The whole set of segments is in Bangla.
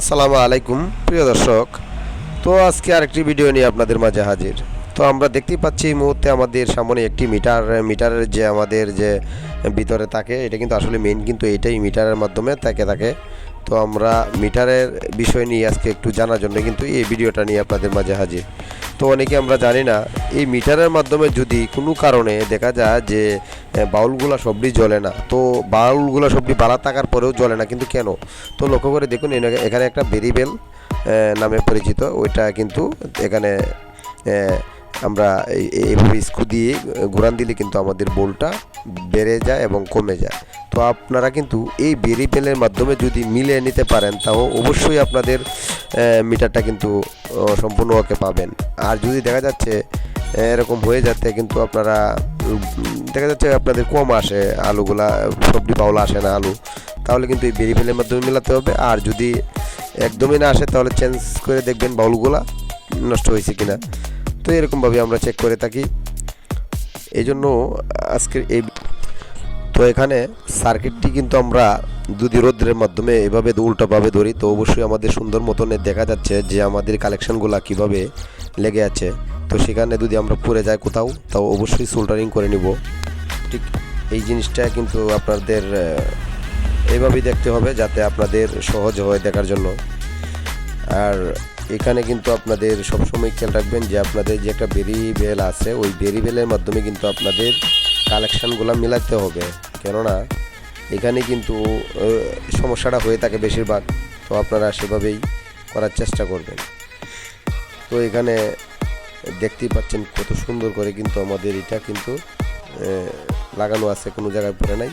আসসালামু আলাইকুম, প্রিয় দর্শক। তো আজকে আরেকটি ভিডিও নিয়ে আপনাদের মাঝে হাজির। তো আমরা দেখতেই পাচ্ছি এই মুহূর্তে আমাদের সামনে একটি মিটার, মিটারের যে আমাদের যে ভিতরে থাকে, এটা কিন্তু আসলে মেইন কিন্তু এটাই মিটারের মাধ্যমে থাকে থাকে। তো আমরা মিটারের বিষয় নিয়ে আজকে একটু জানার জন্য কিন্তু এই ভিডিওটা নিয়ে আপনাদের মাঝে হাজির। তো অনেকে আমরা জানি না, এই মিটারের মাধ্যমে যদি কোনো কারণে দেখা যায় যে বাউলগুলো সবটি জ্বলে না, তো বাউলগুলো সবটি বালা থাকার পরেও জ্বলে না, কিন্তু কেন? তো লক্ষ্য করে দেখুন এখানে একটা বেরিবেল নামে পরিচিত, ওইটা কিন্তু এখানে আমরা এই- এইভাবে স্কু দিয়ে ঘুরান দিলে কিন্তু আমাদের বোলটা বেড়ে যায় এবং কমে যায়। তো আপনারা কিন্তু এই বেরিবেলের মাধ্যমে যদি মিলে নিতে পারেন, তাও অবশ্যই আপনাদের মিটারটা কিন্তু সম্পূর্ণ ওকে পাবেন। আর যদি দেখা যাচ্ছে এরকম হয়ে যাচ্ছে, কিন্তু আপনারা দেখা যাচ্ছে আপনাদের কম আসে আলুগুলা, সবজি পাওলা আসে না আলু, তাহলে কিন্তু এই বেরিবেলের মাধ্যমে মেলাতে হবে। আর যদি একদমই না আসে, তাহলে চেঞ্জ করে দেখবেন বাউলগুলা, নষ্ট হয়েছে কিনা। তো এরকমভাবে আমরা চেক করে থাকি। এই জন্য আজকের এই তো এখানে সার্কিটটি কিন্তু আমরা যদি রোদ্রের মাধ্যমে এভাবে উল্টোভাবে ধরি। তো অবশ্যই আমাদের সুন্দর মতনে দেখা যাচ্ছে যে আমাদের কালেকশনগুলো কীভাবে লেগে আছে। তো সেখানে যদি আমরা পড়ে যাই কোথাও, তাও অবশ্যই সোল্ডারিং করে নিব। ঠিক এই জিনিসটা কিন্তু আপনাদের এইভাবেই দেখতে হবে যাতে আপনাদের সহজ হয় দেখার জন্য। আর এখানে কিন্তু আপনাদের সবসময় খেয়াল রাখবেন যে আপনাদের যে একটা বেরি বেল আছে, ওই বেরি বেলের মাধ্যমে কিন্তু আপনাদের কালেকশানগুলো মিলাতে হবে। কেননা, এখানে কিন্তু সমস্যাটা হয়ে থাকে বেশিরভাগ। তো আপনারা সেভাবেই করার চেষ্টা করবেন। তো এখানে দেখতেই পাচ্ছেন কত সুন্দর করে কিন্তু আমাদের এটা কিন্তু লাগানো আছে, কোনো জায়গায় পড়ে নাই।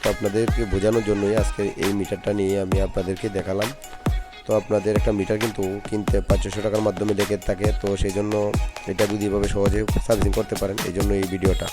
তো আপনাদেরকে বোঝানোর জন্যই আজকে এই মিটারটা নিয়ে আমি আপনাদেরকে দেখালাম। তো আপনাদের একটা মিটার কিন্তু কিনতে পাঁচশো টাকার মাধ্যমে দেখে থাকে, তো সেই জন্য এটা যদি এভাবে সহজে সার্ভিসিং করতে পারেন, এই জন্য এই ভিডিওটা